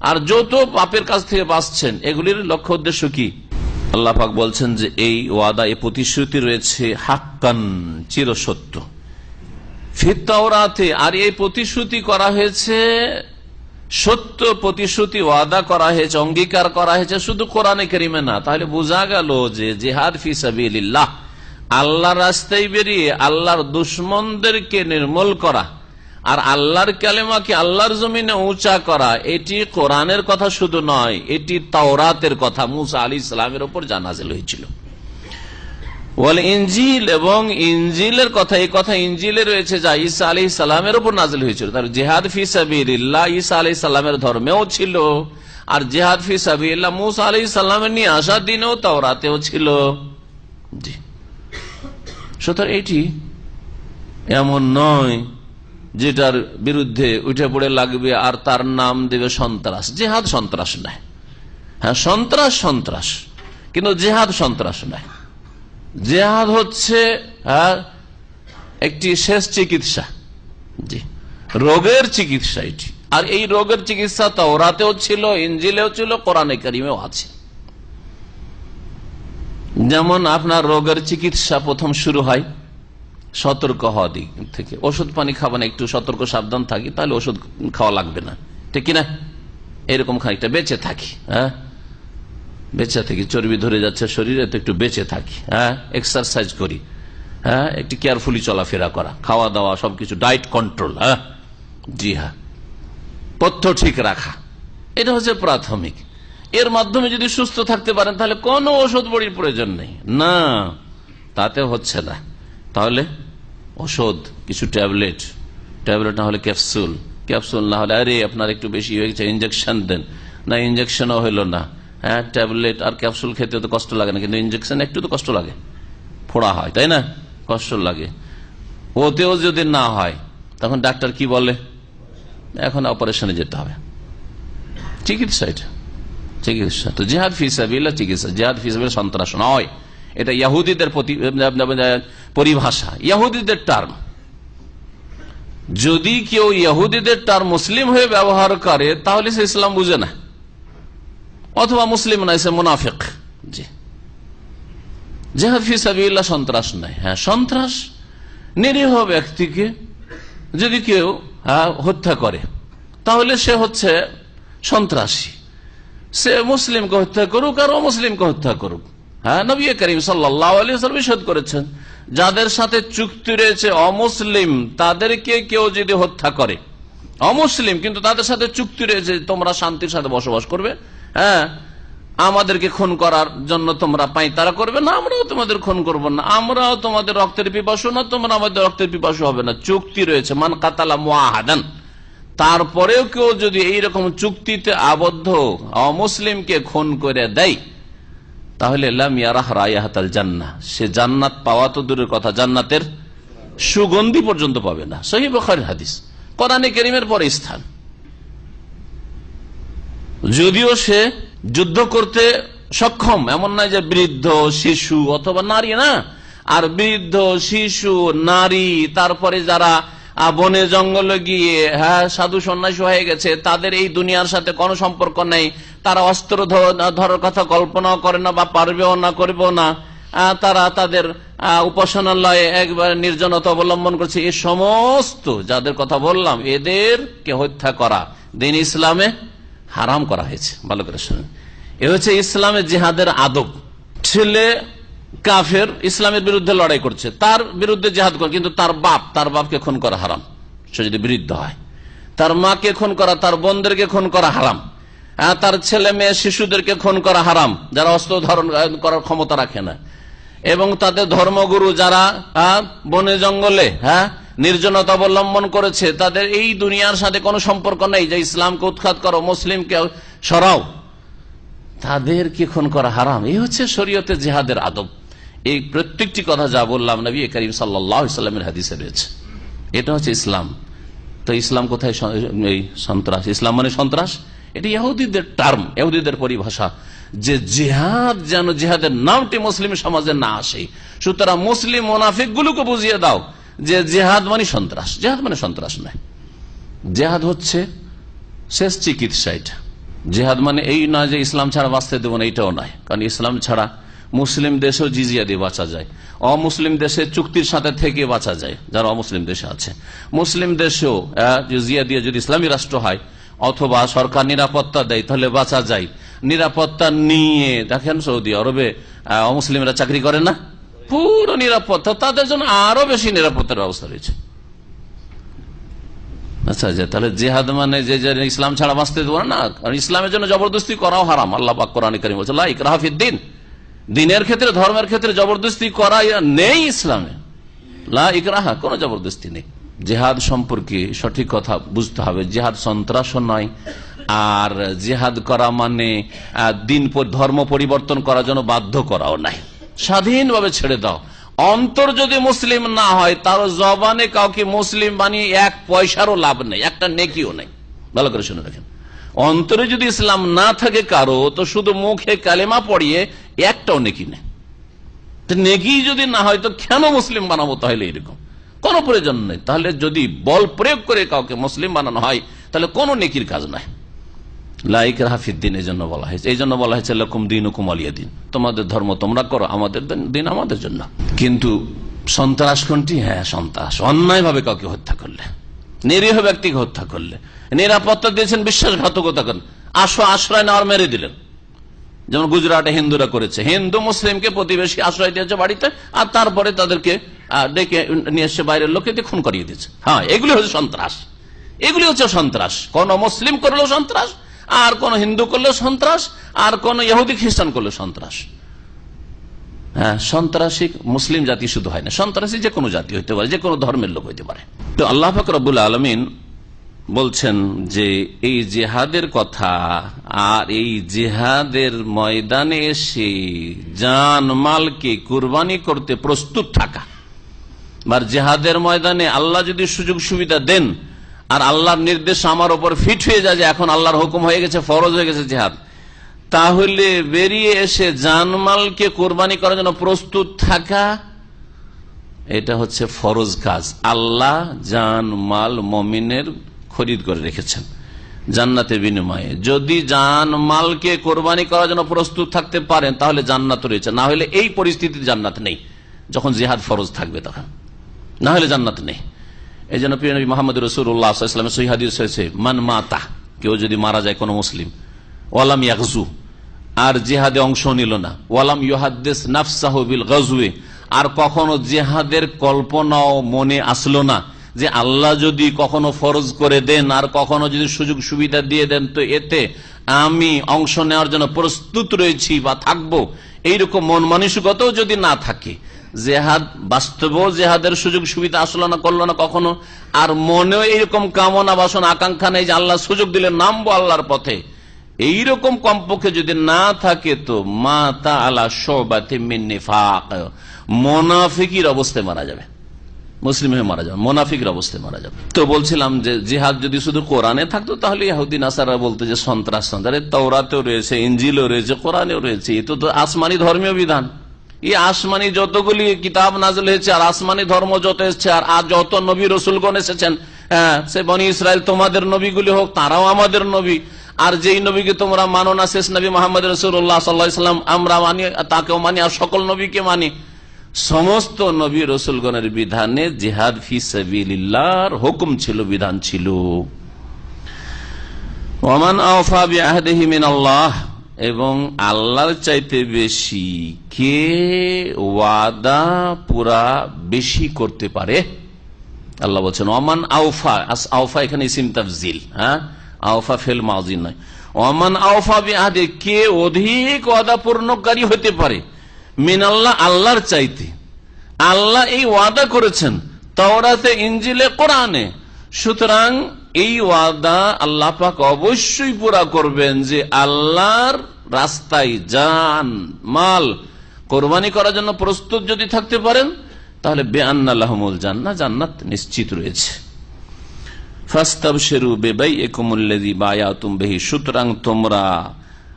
আর যৌথ পাপের কাছ থেকে বাঁচছেন, এগুলির লক্ষ্য উদ্দেশ্য কি? আল্লাহ পাক বলছেন যে এই ওয়াদা, এই প্রতিশ্রুতি রয়েছে হাক্কান, চিরসত্য। ফিতাওরাতে আর এই প্রতিশ্রুতি করা হয়েছে, সত্য প্রতিশ্রুতি ওয়াদা করা হয়েছে, অঙ্গীকার করা হয়েছে, শুধু কোরআনে কেরিমে না। তাহলে বোঝা গেল যে জেহাদ ফিসাবিল্লাহ আল্লাহ রাস্তায় বেরিয়ে আল্লাহর দুশ্মনদেরকে নির্মূল করা আর আল্লাহর কালেমাকে আল্লাহর জমিনে উঁচা করা? এটি কোরআনের কথা শুধু নয়, এটি তাওরাতের কথা। মুসা আলী ইসলামের ওপর জানাজেল হয়েছিল। ওয়াল ইঞ্জিল এবং ইঞ্জিলের কথা, এই কথা ইঞ্জিলে রয়েছে যা ঈসা আলী সালামের উপর নাজিল হয়েছিল। তার জেহাদ ফি সাবিল্লাহ ঈসা আলী সাল্লামের ধর্মেও ছিল। আর জেহাদ ফি সাবিল্লাহ মুসা আলী সাল্লামের নিয়ে আসার দিনেও তাওরাতেও ছিল। সুতরাং এটি এমন নয় যেটার বিরুদ্ধে উঠে পড়ে লাগবে আর তার নাম দেবে সন্ত্রাস। জেহাদ সন্ত্রাস নয়। হ্যাঁ সন্ত্রাস সন্ত্রাস। কিন্তু জেহাদ সন্ত্রাস নয়। জেহাদ হচ্ছে একটি শেষ চিকিৎসা। জি। রোগের চিকিৎসা এটি। আর এই রোগের চিকিৎসা তাওরাতেও ছিল ইঞ্জিলেও ছিল, কোরআনে কারিমেও আছে। যেমন আপনার রোগের চিকিৎসা প্রথম শুরু হয়। সতর্ক হওয়া দিক থেকে। ওষুধ পানি খাবেন একটু সতর্ক, সাবধান থাকি, তাহলে ওষুধ খাওয়া লাগবে না। ঠিক কিনা? এরকম খানিকটা বেঁচে থাকি হ্যাঁ? বেঁচে থাকি, চর্বি ধরে যাচ্ছে শরীরে, তো একটু বেঁচে থাকি হ্যাঁ? এক্সারসাইজ করি হ্যাঁ? একটু কেয়ারফুলি চলাফেরা করা, খাওয়া দাওয়া, সবকিছু ডায়েট কন্ট্রোল হ্যাঁ? জি হ্যাঁ। পথ্য ঠিক রাখা, এটা হচ্ছে প্রাথমিক। এর মাধ্যমে যদি সুস্থ থাকতে পারেন, তাহলে কোনো ওষুধ বড়ির প্রয়োজন নেই। না, তাতে হচ্ছে না। তাহলে ওষুধ কিছু ট্যাবলেট। ট্যাবলেট না হলে ক্যাপসুল। ক্যাপসুল না হলে, আরে আপনার একটু বেশি হয়ে গেছে ইঞ্জেকশন দেন। না ইঞ্জেকশনও হইল না। হ্যাঁ ট্যাবলেট আর ক্যাপসুল খেতে তো কষ্ট লাগে না, কিন্তু ইঞ্জেকশন একটু তো কষ্ট লাগে। ফোড়া হয়, তাই না? কষ্ট লাগে। ওতেও যদি না হয়, তখন ডাক্তার কি বলে? এখন অপারেশনে যেতে হবে। চিকিৎসা এটা। চিকিৎসা। তো জেহাদ ফিসাবিল্লা চিকিৎসা। জেহাদ ফিসাবিল্লা সন্ত্রাস নয়। এটা ইয়াহুদিদের পরিভাষা। ইয়াহুদিদের টার্ম যদি কেউ ইয়াহুদিদের টার্ম মুসলিম হয়ে ব্যবহার করে, তাহলে সে ইসলাম বুঝে না। অথবা মুসলিম নয়, সে মুনাফিক। সন্ত্রাস নয় হ্যাঁ সন্ত্রাস নিরীহ ব্যক্তিকে যদি কেউ হত্যা করে, তাহলে সে হচ্ছে সন্ত্রাসী। সে মুসলিমকে হত্যা করুক আর অমুসলিমকে হত্যা করুক। হ্যাঁ নবী করিম সাল্লাহ করেছেন, যাদের সাথে চুক্তি রয়েছে অমুসলিম, তাদেরকে কেউ যদি হত্যা করে, অমুসলিম, কিন্তু তাদের সাথে চুক্তি রয়েছে, তোমরা শান্তির সাথে বসবাস করবে হ্যাঁ আমাদেরকে খুন করার জন্য তোমরা পাই তারা করবে, না, আমরাও তোমাদের খুন করব না, আমরাও তোমাদের রক্তের পিপাসু না, তোমরা আমাদের রক্তের পিপাসু হবে না, চুক্তি রয়েছে, মান কাতালা মুআহাদান, তারপরেও কেউ যদি এইরকম চুক্তিতে আবদ্ধ অমুসলিমকে খুন করে দেয় তাহলে সে জান্নাত পাওয়া তো দূরের কথা, জান্নাতের সুগন্ধি পর্যন্ত পাবে না। সহি হাদিস। কোরআনে কেরিমের পরে স্থান। যদিও সে যুদ্ধ করতে সক্ষম, এমন নয় যে বৃদ্ধ, শিশু অথবা নারী না। আর বৃদ্ধ, শিশু, নারী, তারপরে যারা বনে জঙ্গলে গিয়ে হ্যাঁ সাধু সন্ন্যাসী হয়ে গেছে, তাদের এই দুনিয়ার সাথে কোনো সম্পর্ক নেই। তারা অস্ত্র ধরার কথা কল্পনাও করে না বা পারবেও না, করবেও না। তারা তাদের উপাসনালয়ে একবার নির্জনতা অবলম্বন করছে। এ সমস্ত যাদের কথা বললাম এদেরকে হত্যা করা? দিন ইসলামে হারাম করা হয়েছে। ভালো করে শুনেন। এ হচ্ছে ইসলামের জেহাদের আদব। ছেলে কাফের ইসলামের বিরুদ্ধে লড়াই করছে। তার বিরুদ্ধে জেহাদ করে, কিন্তু তার বাপ, তার বাপকে খুন করা হারাম। সে যদি বিরুদ্ধ হয়, তার মাকে খুন করা, তার বোনদেরকে খুন করা হারাম। তার ছেলে মেয়ে, শিশুদেরকে খুন করা হারাম, যারা অস্ত্র ধারণ করার ক্ষমতা রাখে না। এবং তাদের ধর্মগুরু যারা বনে জঙ্গলে হ্যাঁ নির্জনতা অবলম্বন করেছে, তাদের এই দুনিয়ার সাথে কোনো সম্পর্ক নেই যে ইসলামকে উৎখাত করো, মুসলিমকে সরাও। তাদেরকে খুন করা হারাম। এই হচ্ছে শরীয়তে জেহাদের আদব। এই প্রত্যেকটি কথা যা বললাম নবী করিম সাল্লামের হাদিসে রয়েছে। এটা হচ্ছে ইসলাম। তো ইসলাম কোথায় এই সন্ত্রাস? ইসলাম মানে সন্ত্রাস? এটি ইহুদিদের টার্ম ইহুদিদের পরিভাষা। যে জেহাদ যেন জেহাদের নামটি মুসলিম সমাজে না আসে। সুতরাং মুসলিম মোনাফিক গুলোকে বুঝিয়ে দাও যে জেহাদ মানে সন্ত্রাস। জেহাদ মানে সন্ত্রাস নয়। জেহাদ হচ্ছে শেষ চিকিৎসা এটা। জেহাদ মানে এই নয় যে ইসলাম ছাড়া বাঁচতে দেবো না এটাও নয়। কারণ ইসলাম ছাড়া মুসলিম দেশেও জিজিয়া দিয়ে বাঁচা যায়। অমুসলিম দেশে চুক্তির সাথে থেকে বাঁচা যায়, যারা অমুসলিম দেশে আছে। মুসলিম দেশেও জিজিয়া দিয়ে যদি ইসলামী রাষ্ট্র হয়, অথবা সরকার নিরাপত্তা দেয়, তাহলে বাঁচা যায়। নিরাপত্তা নিয়ে, দেখেন সৌদি আরবে অমুসলিমরা চাকরি করে না? পুরো নিরাপত্তা, তাদের জন্য আরও বেশি নিরাপত্তার ব্যবস্থা রয়েছে। আচ্ছা আচ্ছা তাহলে জেহাদ মানে যে ইসলাম ছাড়া বাঁচতে দেবো না? কারণ ইসলামের জন্য জবরদস্তি করাও হারাম। আল্লাহ পাক কোরআন করিম বলছে, লাইক রাহাফিদ্দিন দিনের ক্ষেত্রে, ধর্মের ক্ষেত্রে জবরদস্তি করা নেই ইসলামে। লা ইকরাহা কোন জবরদস্তি নেই। জেহাদ সম্পর্কে সঠিক কথা বুঝতে হবে। জেহাদ সন্ত্রাস নয়। আর জেহাদ করা মানে দিন ধর্ম পরিবর্তন করার জন্য বাধ্য করাও নাই। স্বাধীনভাবে ছেড়ে দাও। অন্তর যদি মুসলিম না হয়, তার জবানে কাউকে মুসলিম বানিয়ে এক পয়সারও লাভ নেই, একটা নেকিও নেই। ভালো করে শুনে রাখেন। অন্তরে যদি ইসলাম না থাকে কারও, তো শুধু মুখে কালেমা পড়িয়ে একটাও নেকি নেই। নেকি যদি না হয়, তো কেন মুসলিম বানাবো তাহলে এরকম? কোন প্রয়োজন নেই। তাহলে যদি বল প্রয়োগ করে কাউকে মুসলিম বানানো হয়, তাহলে কোনো নেকির কাজ নাই। লাইক রাহাফিদ্দিন এই জন্য বলা হয়েছে। এই জন্য বলা হয়েছে, লকুম দিন হুকুম আলিয়া দিন। তোমাদের ধর্ম তোমরা করো, আমাদের দিন আমাদের জন্য। কিন্তু সন্ত্রাস কোনটি? হ্যাঁ সন্ত্রাস। অন্যায় ভাবে কাউকে হত্যা করলে, নিরীহ ব্যক্তিকে হত্যা করলে। নিরাপত্তা দিয়েছেন, বিশ্বাসঘাতকতা করেন। আশো আশ্রয় নেওয়ার মেরে দিলেন। যেমন গুজরাটে হিন্দুরা করেছে। হিন্দু মুসলিমকে প্রতিবেশী আশ্রয় দিয়েছে বাড়িতে, আর তারপরে তাদেরকে ডেকে নিয়ে এসে বাইরের লোকে খুন করিয়ে দিয়েছে। হ্যাঁ এগুলি হচ্ছে সন্ত্রাস। এগুলি হচ্ছে সন্ত্রাস। কোন মুসলিম করলেও সন্ত্রাস আর কোন হিন্দু করলে সন্ত্রাস, আর কোন ইহুদি খ্রিস্টান করলে সন্ত্রাস। হ্যাঁ সন্ত্রাসী মুসলিম জাতি শুধু হয় না, সন্ত্রাসী যে কোনো জাতি হইতে পারে, যে কোনো ধর্মের লোক হইতে পারে। তো আল্লাহ ফকরবুল আলমিন বলছেন যে, এই জেহাদের কথা আর এই জেহাদের ময়দানে এসে জান মালকে কুরবানি করতে প্রস্তুত থাকা। আর জেহাদের ময়দানে আল্লাহ যদি সুযোগ সুবিধা দেন আর আল্লাহর নির্দেশ আমার ওপর ফিট হয়ে যায় যে এখন আল্লাহর হুকুম হয়ে গেছে, ফরজ হয়ে গেছে জেহাদ। তাহলে বেরিয়ে এসে জানমালকে কোরবানি করার জন্য প্রস্তুত থাকা, এটা হচ্ছে ফরজ কাজ। আল্লাহ জান মাল মমিনের খরিদ করে রেখেছেন জান্নাতের বিনিময়ে। যদি জান মালকে কোরবানি করার জন্য প্রস্তুত থাকতে পারেন, তাহলে জান্নাত রয়েছে। না হলে এই পরিস্থিতির জান্নাত নেই, যখন জিহাদ ফরজ থাকবে তখন। না হলে জান্নাত নেই। এই জন্য প্রিয় নবী মোহাম্মদ রসুল্লাহামের সহিদিস হয়েছে মান মাতা কেউ যদি মারা যায় কোনো মুসলিম, ওয়ালাম ইয়াকজু আর জেহাদে অংশ নিল না, ওয়ালাম ইহাদ্দেস নাফসাহবিল গজুয়ে আর কখনো জেহাদের কল্পনাও মনে আসলো না যে আল্লাহ যদি কখনো ফরজ করে দেন, আর কখনো যদি সুযোগ সুবিধা দিয়ে দেন, তো এতে আমি অংশ নেওয়ার জন্য প্রস্তুত রয়েছি বা থাকব। এইরকম মন মানসিকতাও যদি না থাকে জেহাদ বাস্তব জেহাদের সুযোগ সুবিধা আসলো না, করল না কখনো। আর মনেও এইরকম কামনা বাসন, আকাঙ্ক্ষা নেই যে আল্লাহ সুযোগ দিলে নামবো আল্লাহর পথে। এইরকম কমপক্ষে যদি না থাকে তো মা তা আলা সোবাতে মোনাফিকির অবস্থায় মারা যাবে। মুসলিম হয়ে মারা যাবে, মোনাফিকের অবস্থায় মারা যাবে। তো বলছিলাম যে জিহাদ যদি শুধু কোরআনে থাকতো, তাহলে ইহুদ্দিন আসারা বলতো যে সন্ত্রাস সন্ত্রাস। তৌরাতেও রয়েছে ইঞ্জিলও রয়েছে, কোরআনেও রয়েছে। এ তো আসমানি ধর্মীয় বিধান। এই আসমানি যতগুলি কিতাব নাজল হয়েছে, আর আসমানি ধর্ম যত এসছে, আর আজ যত নবী রসুলগণ এসেছেন হ্যাঁ সে বনি ইসরায়েল তোমাদের নবীগুলি হোক, তারাও আমাদের নবী। আর যেই নবীকে তোমরা মানো না, শেষ নবী মোহাম্মদ রসুল্লাহ সাল্লাহাম আমরা মানি, তাকেও মানি, আর সকল নবীকে মানি। সমস্ত নবী রসুলগণের বিধানে জেহাদ ফি সাবিল্লাহর হুকুম ছিল, বিধান ছিল। ওমান আওফা বিআহদিহি মিন আল্লাহ এবং আল্লাহর চাইতে বেশি কে ওয়াদা পুরা বেশি করতে পারে? আল্লাহ বলছেন ওমান আউফা আউফা এখানে ইসিম তাফজিল হ্যাঁ? আউফা ফেল মাউজিন নয়। ওমান আউফা বিহাদে কে অধিক ওয়াদা পূর্ণকারী হতে পারে? মিন আল্লাহ, আল্লাহর চাইতে। আল্লাহ এই ওয়াদা করেছেন তাওরাতে ইঞ্জিলে কোরআনে। সুতরাং এই ওয়াদা আল্লাহ পাক অবশ্যই পুরা করবেন যে আল্লাহর রাস্তায় যান, মাল। কোরবানি করার জন্য প্রস্তুত যদি থাকতে পারেন, তাহলে বেআনাল্লাহমুল জান্না জান্নাত নিশ্চিত রয়েছে। সুতরাং তোমরা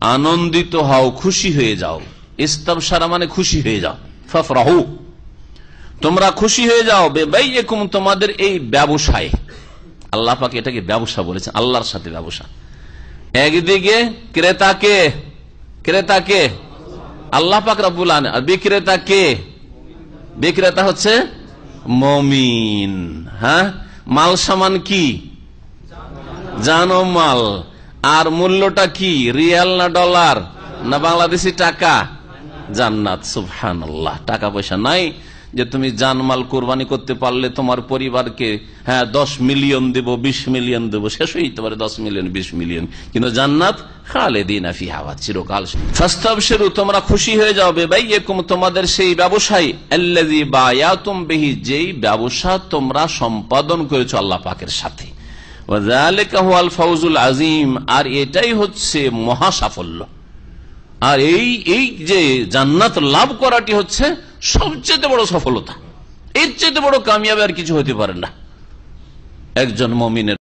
আনন্দিত হও, খুশি হয়ে যাও। ইস্তাবসারা মানে খুশি হয়ে যাও। ফফরাহু। তোমরা খুশি হয়ে যাও বেবাই একুম তোমাদের এই ব্যবসায়। আল্লাহ পাকে এটাকে ব্যবসা বলেছেন, আল্লাহর সাথে ব্যবসা। একদিকে ক্রেতাকে ক্রেতাকে আল্লাহ পাক রব্বুল আলামিন। আর বিক্রেতা কে? বিক্রেতা হচ্ছে মমিন। হ্যাঁ? মাল সামান কি? জানো মাল। আর মূল্যটা কি? রিয়াল না ডলার? না বাংলাদেশি টাকা? জান্নাত। সুবহান টাকা পয়সা নাই। যে তুমি জানমাল কোরবানি করতে পারলে তোমার পরিবারকে হ্যাঁ দশ মিলিয়ন দেব, বিশ মিলিয়ন দেবো, শেষ হইতে পারে দশ মিলিয়ন, বিশ মিলিয়ন। কিন্তু জান্নাত চিরকাল তোমরা খুশি হয়ে এরকম তোমাদের সেই ব্যবসায়ী। যেই ব্যবসা তোমরা সম্পাদন করেছ আল্লাহ পাকের সাথে। ফৌজুল আজিম আর এটাই হচ্ছে মহা সাফল্য আর এই এই যে জান্নাত লাভ করাটি হচ্ছে সবচেয়ে বড় সফলতা। এর চেয়ে বড় কামিয়াবি আর কিছু হতে পারে না। একজন মমিনের